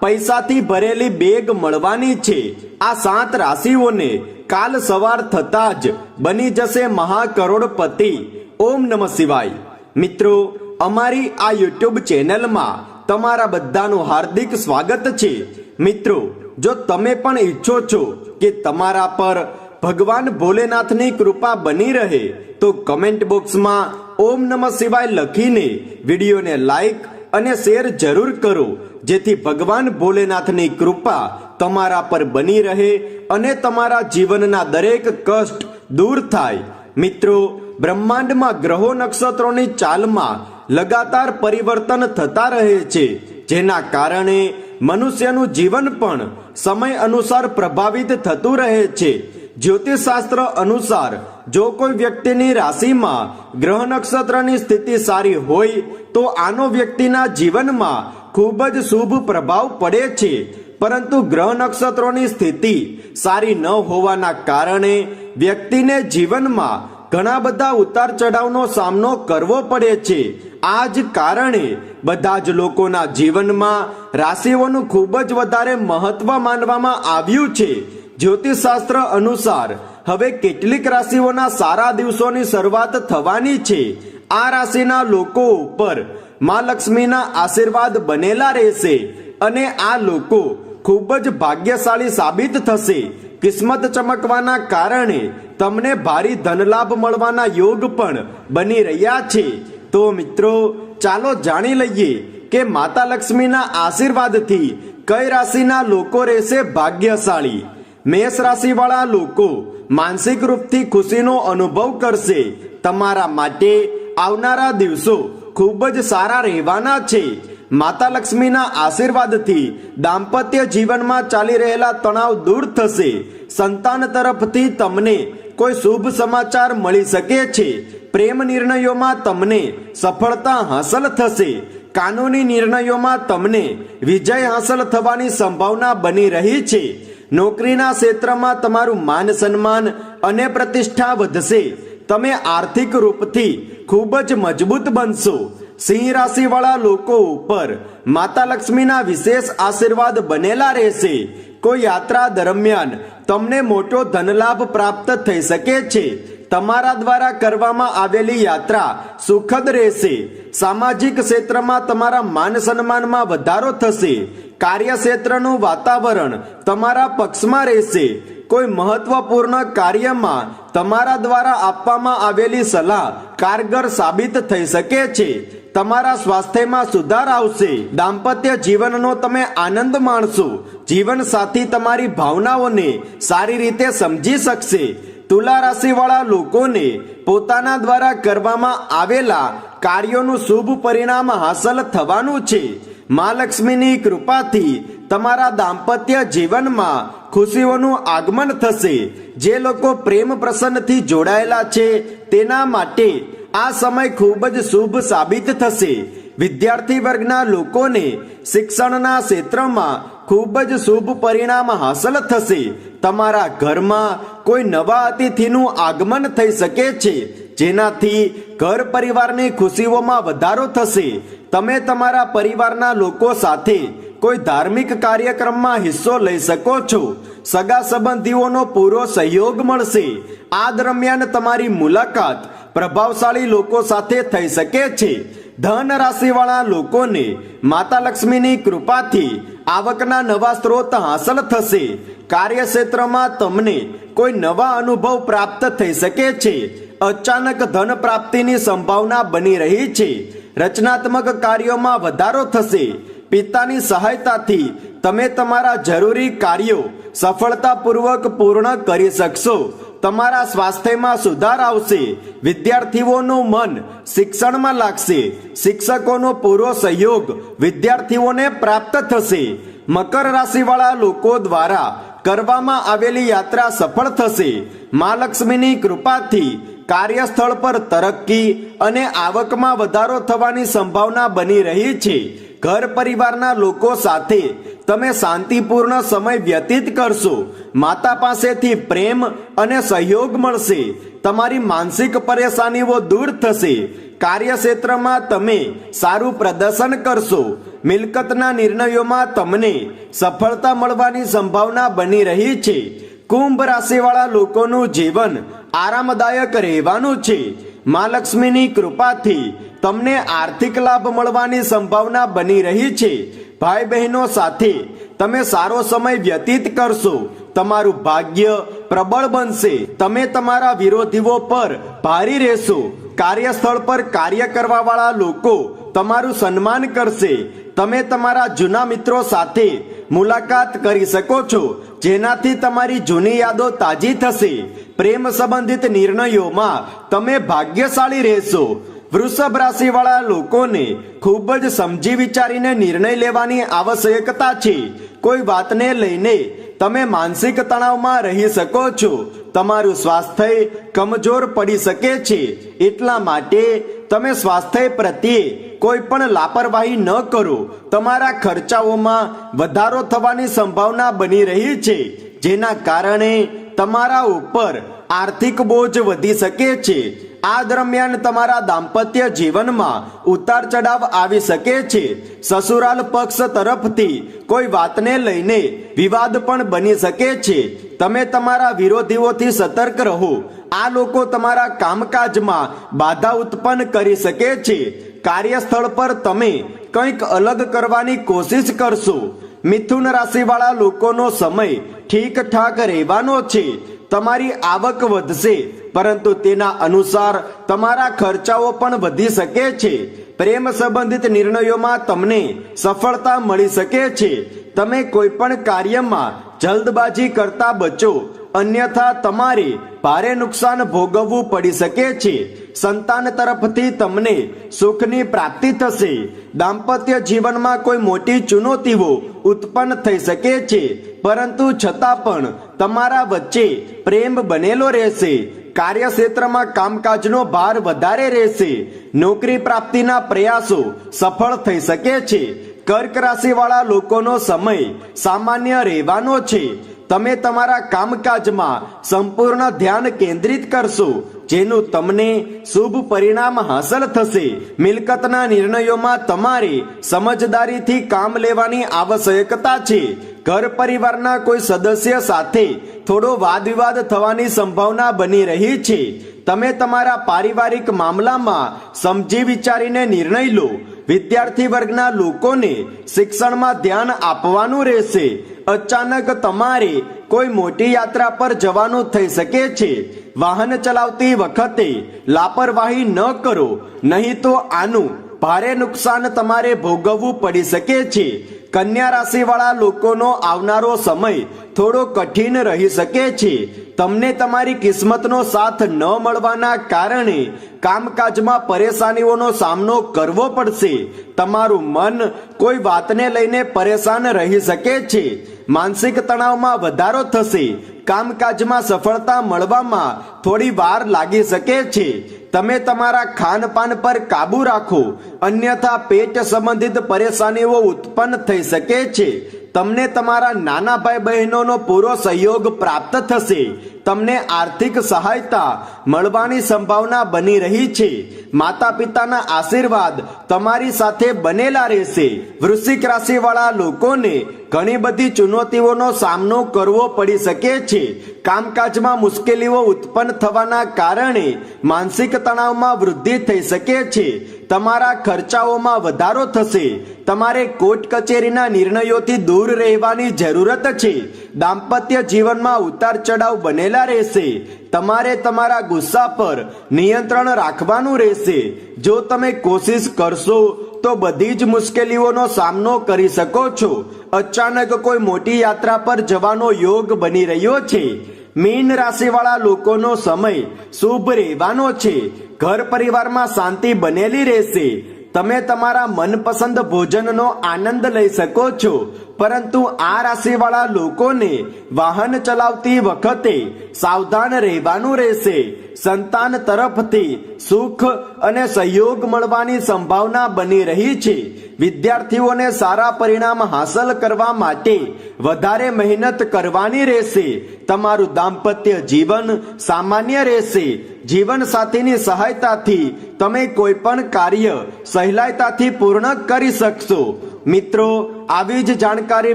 પૈસાથી ભરેલી બેગ મળવાની છે. આ સાત રાશિઓને કાલ સવાર થતા જ બની જશે મહાકરોડપતિ. ઓમ નમઃ શિવાય. મિત્રો, અમારી આ યુટ્યુબ ચેનલમાં તમારા બધાનું હાર્દિક સ્વાગત છે. મિત્રો, જો તમે પણ ઈચ્છો છો કે તમારા પર ભગવાન ભોલેનાથની કૃપા બની રહે, તો કમેન્ટ બોક્સમાં ઓમ નમઃ શિવાય લખીને વિડીયોને લાઈક અને શેર જરૂર કરો. જેથી ભગવાન ભોલેનાથની કૃપા તમારા પર બની રહે અને તમારા જીવનના દરેક કષ્ટ દૂર થાય. મિત્રો, બ્રહ્માંડમાં ગ્રહો નક્ષત્રોની ચાલમાં લગાતાર પરિવર્તન થતા રહે છે, જેના કારણે મનુષ્યનું જીવન પણ સમય અનુસાર પ્રભાવિત થતું રહે છે. જ્યોતિષશાસ્ત્ર અનુસાર, જો કોઈ વ્યક્તિની રાશિમાં ગ્રહ નક્ષત્રની સ્થિતિ સારી હોય, તો આનો વ્યક્તિના જીવનમાં ખૂબ જ શુભ પ્રભાવ પડે છે. પરંતુ ગ્રહ નક્ષત્રોની સ્થિતિ સારી ન હોવાના કારણે વ્યક્તિને જીવનમાં ઘણા બધા ઉતાર ચઢાવનો સામનો કરવો પડે છે. આ જ કારણે બધા જ લોકોના જીવનમાં રાશિઓનું ખૂબ જ વધારે મહત્વ માનવામાં આવ્યું છે. જ્યોતિષશાસ્ત્ર અનુસાર હવે કેટલીક રાશિઓના સારા દિવસોની શરૂઆત થવાની છે. આ રાશિના લોકો ઉપર માં લક્ષ્મીના આશીર્વાદ બનેલા રહેશે અને આ લોકો ખૂબ જ ભાગ્યશાળી સાબિત થશે. કિસ્મત ચમકવાના કારણે તમને ભારી ધનલાભ મળવાના યોગ પણ બની રહ્યા છે. તો મિત્રો, ચાલો જાણી લઈએ કે માતા લક્ષ્મીના આશીર્વાદથી કઈ રાશિના લોકો રહેશે ભાગ્યશાળી. મેષ રાશિવાળા લોકો માનસિક રૂપથી ખુશીનો અનુભવ કરશે. તમારા માટે આવનારા દિવસો ખૂબ જ સારા રહેવાના છે. માતા લક્ષ્મીના આશીર્વાદથી દાંપત્ય જીવનમાં ચાલી રહેલા તણાવ દૂર થશે. સંતાન તરફથી તમને કોઈ શુભ સમાચાર મળી શકે છે. પ્રેમ નિર્ણયોમાં તમને સફળતા હાંસલ થશે. કાનૂની નિર્ણયોમાં તમને વિજય હાંસલ થવાની સંભાવના બની રહી છે. નોકરીના ક્ષેત્રમાં તમારું માન સન્માન અને પ્રતિષ્ઠા વધશે. તમે આર્થિક રૂપથી ખૂબ જ મજબૂત બનશો. સિંહ રાશિવાળા લોકો ઉપર માતા લક્ષ્મીના વિશેષ આશીર્વાદ બનેલા રહેશે. કોઈ યાત્રા દરમિયાન તમને મોટો ધનલાભ પ્રાપ્ત થઈ શકે છે. તમારા દ્વારા કરવામાં આવેલી યાત્રા સુખદ રહેશે. સામાજિક ક્ષેત્રમાં તમારા માન સન્માનમાં વધારો થશે. કાર્યક્ષેત્રનું વાતાવરણ તમારા પક્ષમાં રહેશે. કોઈ મહત્વપૂર્ણ કાર્યમાં તમારા દ્વારા આપવામાં આવેલી સલાહ કારગર સાબિત થઈ શકે છે. તમારા સ્વાસ્થ્યમાં સુધાર આવશે. દાંપત્ય જીવનનો તમે આનંદ માણશો. જીવન સાથી તમારી ભાવનાઓને સારી રીતે સમજી શકશે. તુલા રાશિવાળા લોકોને પોતાના દ્વારા કરવામાં આવેલા કાર્યોનું શુભ પરિણામ હાંસલ થવાનું છે. મા લક્ષ્મીની કૃપાથી તમારા દાંપત્ય જીવનમાં ખુશીઓનું આગમન થશે. જે લોકો પ્રેમ પ્રસન્નથી જોડાયેલા છે, તેના માટે આ સમય ખૂબ જ શુભ સાબિત થશે. વિદ્યાર્થી વર્ગના લોકોને શિક્ષણના ક્ષેત્રમાં ખૂબ જ શુભ પરિણામ હાંસલ થશે. તમારા ઘરમાં કોઈ નવા અતિથિનું આગમન થઈ શકે છે, જેનાથી ઘર પરિવારની ખુશીઓમાં વધારો થશે. તમે તમારા પરિવારના લોકો સાથે કોઈ ધાર્મિક કાર્યક્રમમાં હિસ્સો લઈ શકો છો. સગા સંબંધીઓનો પૂરો સહયોગ મળશે. આ દરમિયાન તમારી મુલાકાત પ્રભાવશાળી લોકો સાથે થઈ શકે છે. ધન રાશિવાળા લોકોને માતા લક્ષ્મીની કૃપાથી આવકના નવા સ્ત્રોત હાંસલ થશે. કાર્યક્ષેત્રમાં તમને કોઈ નવા અનુભવ પ્રાપ્ત થઈ શકે છે. અચાનક ધન પ્રાપ્તિની સંભાવના બની રહી છે. રચનાત્મક કાર્યોમાં વધારો થશે. પિતાની સહાયતાથી તમે તમારા જરૂરી કાર્યો સફળતાપૂર્વક પૂર્ણ કરી શકશો. તમારા સ્વાસ્થ્યમાં સુધાર આવશે. વિદ્યાર્થીઓનું મન શિક્ષણમાં લાગશે. શિક્ષકોનો પૂરો સહયોગ વિદ્યાર્થીઓને પ્રાપ્ત થશે. મકર રાશિવાળા લોકો દ્વારા કરવામાં આવેલી યાત્રા સફળ થશે. મા લક્ષ્મીની કૃપાથી કાર્યસ્થળ પર તરક્કી અને આવકમાં વધારો થવાની સંભાવના બની રહી છે. ઘર પરિવારના લોકો સાથે તમે શાંતિપૂર્ણ સમય વ્યતીત કરશો. માતા પાસેથી પ્રેમ અને સહયોગ મળશે. તમારી માનસિક પરેશાનીઓ દૂર થશે. કાર્યક્ષેત્રમાં તમે સારું પ્રદર્શન કરશો. મિલકતના નિર્ણયોમાં તમને સફળતા મળવાની સંભાવના બની રહી છે. કુંભ રાશિવાળા લોકોનું જીવન આરામદાયક રહેવાનું છે. મા લક્ષ્મીની કૃપાથી તમને આર્થિક લાભ મળવાની સંભાવના બની રહી છે. ભાઈ બહેનો સાથે તમે સારો સમય વ્યતીત કરશો. તમારું ભાગ્ય પ્રબળ બનશે. તમે તમારા વિરોધીઓ પર ભારી રહેશો. કાર્યસ્થળ પર કાર્ય કરવાવાળા લોકો તમારું સન્માન કરશે. તમે તમારા જૂના મિત્રો સાથે મુલાકાત કરી શકો છો, જેનાથી તમારી જૂની યાદો તાજી થશે. પ્રેમ સંબંધિત નિર્ણયોમાં તમે ભાગ્યશાળી રહેશો. વૃષભ રાશિ વાળા લોકોને ખૂબ જ સમજી વિચારીને નિર્ણય લેવાની આવશ્યકતા છે. કોઈ વાતને લઈને તમે માનસિક તણાવમાં રહી શકો છો. તમારું સ્વાસ્થ્ય કમજોર પડી શકે છે. એટલા માટે તમે સ્વાસ્થ્ય પ્રત્યે કોઈ પણ લાપરવાહી ન કરો. તમારા ખર્ચાઓમાં વધારો થવાની સંભાવના બની રહી છે, જેના કારણે તમારા ઉપર આર્થિક બોજ વધી શકે છે. આ દરમિયાન તમારા દાંપત્ય જીવનમાં ઉતાર ચઢાવ આવી શકે છે. સસુરાલ પક્ષ તરફથી કોઈ વાતને લઈને વિવાદ પણ બની શકે છે. તમે તમારા વિરોધીઓથી સતર્ક રહો. આ લોકો તમારા કામકાજમાં બાધા ઉત્પન્ન કરી શકે છે. કાર્યસ્થળ પર તમે કંઈક અલગ કરવાની કોશિશ કરશો. મિથુન રાશિવાળા લોકોનો સમય ઠીક ઠાક રહેવાનો છે. તમારી આવક વધશે. પરંતુ તેના અનુસાર તમારા ખર્ચાઓ પણ વધી શકે છે. પ્રેમ સંબંધિત નિર્ણયોમાં તમને સફળતા મળી શકે છે. તમે કોઈ પણ કાર્યમાં જલ્દબાજી કરતા બચો. અન્યથા તમારે ભારે નુકસાન ભોગવવું પડી શકે છે. સંતાન તરફથી તમને સુખની પ્રાપ્તિ થશે. દાંપત્ય જીવનમાં કોઈ મોટી ચુનૌતીઓ ઉત્પન્ન થઈ શકે છે. પરંતુ છતાં પણ તમારા વચ્ચે પ્રેમ બનેલો રહેશે. કાર્યક્ષેત્રમાં કામકાજનો ભાર વધારે રહેશે. નોકરી પ્રાપ્તિના પ્રયાસો સફળ થઈ શકે છે. કર્ક રાશિવાળા લોકોનો સમય સામાન્ય રહેવાનો છે. તમે તમારા કામકાજમાં સંપૂર્ણ ધ્યાન કેન્દ્રિત કરશો, જેનું તમને શુભ પરિણામ હાંસલ થશે. મિલકતના નિર્ણયોમાં તમારે સમજદારીથી કામ લેવાની આવશ્યકતા છે. ઘર પરિવારના કોઈ સદસ્ય સાથે થોડો વાદ વિવાદ થવાની સંભાવના બની રહી છે. તમે તમારા પારિવારિક મામલામાં સમજી વિચારીને નિર્ણય લો. વિદ્યાર્થી વર્ગના લોકોને શિક્ષણમાં ધ્યાન આપવાનું રહેશે. અચાનક તમારે કોઈ મોટી યાત્રા પર જવાનું થઈ શકે છે. વાહન ચલાવતી વખતે લાપરવાહી ન કરો, નહીં તો આનું ભારે નુકસાન તમારે ભોગવવું પડી શકે છે. કન્યા રાશિવાળા લોકોનો આવનારો સમય થોડો કઠિન રહી શકે છે. તમને તમારી કિસ્મતનો સાથ ન મળવાના કારણે કામકાજમાં પરેશાનીઓનો સામનો કરવો પડશે. તમારું મન કોઈ વાતને લઈને પરેશાન રહી શકે છે. માનસિક તણાવમાં વધારો થશે. કામકાજમાં સફળતા મળવામાં થોડી વાર લાગી શકે છે. તમે તમારા ખાનપાન પર કાબુ રાખો. અન્યથા પેટ સંબંધિત પરેશાનીઓ ઉત્પન્ન થઈ શકે છે. તમને તમારા નાના ભાઈ બહેનોનો પૂરો સહયોગ પ્રાપ્ત થશે. તમને આર્થિક સહાયતા મળવાની સંભાવના બની રહી છે. માતા પિતાના આશીર્વાદ તમારી સાથે બનેલા રહેશે. વૃશ્ચિક રાશિ વાળા લોકોને ઘણી બધી ચુનૌતીઓનો સામનો કરવો પડી શકે છે. કામકાજમાં મુશ્કેલીઓ ઉત્પન્ન થવાના કારણે માનસિક તણાવમાં વૃદ્ધિ થઈ શકે છે. તમારા ખર્ચાઓમાં વધારો થશે. તમારે કોર્ટ કચેરીના નિર્ણયોથી દૂર રહેવાની જરૂરત છે. દાંપત્ય જીવનમાં ઉતાર ચઢાવ બનેલા રહેશે. તમારે તમારા ગુસ્સા પર નિયંત્રણ રાખવાનું રહેશે. જો તમે કોશિશ કરશો, તો બધી જ મુશ્કેલીઓનો સામનો કરી શકો છો. અચાનક કોઈ મોટી યાત્રા પર જવાનો યોગ બની રહ્યો છે. મીન રાશિવાળા લોકોનો સમય શુભ રહેવાનો છે. ઘર પરિવારમાં શાંતિ બનેલી રહેશે. તમે તમારા મનપસંદ ભોજનનો આનંદ લઈ શકો છો. પરંતુ આ રાશિવાળા લોકોને વાહન ચલાવતી વખતે સાવધાન રહેવાનું રહેશે. સંતાન તરફથી સુખ અને સહયોગ મળવાની સંભાવના બની રહી છે. વિદ્યાર્થીઓને સારા પરિણામ હાંસલ કરવા માટે વધારે મહેનત કરવાની રહેશે. તમારું દાંપત્ય જીવન સામાન્ય રહેશે. જીવન સાથીની સહાયતાથી તમે કોઈ પણ કાર્ય સહેલાઈતાથી પૂર્ણ કરી શકશો. મિત્રો, આવી જ જાણકારી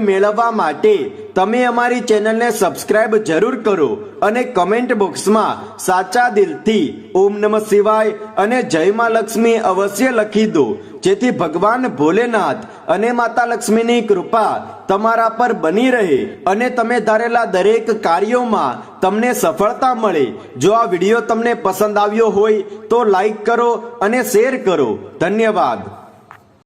મેળવવા માટે તમે અમારી ચેનલને સબસ્ક્રાઇબ જરૂર કરો અને કમેન્ટ બોક્સમાં સાચા દિલથી ઓમ નમઃ શિવાય અને જય મા લક્ષ્મી અવશ્ય લખી દો. જેથી ભગવાન ભોલેનાથ અને માતા લક્ષ્મીની કૃપા તમારા પર બની રહે અને તમે ધારેલા દરેક કાર્યોમાં તમને સફળતા મળે. જો આ વીડિયો તમને પસંદ આવ્યો હોય તો લાઈક કરો અને શેર કરો. ધન્યવાદ.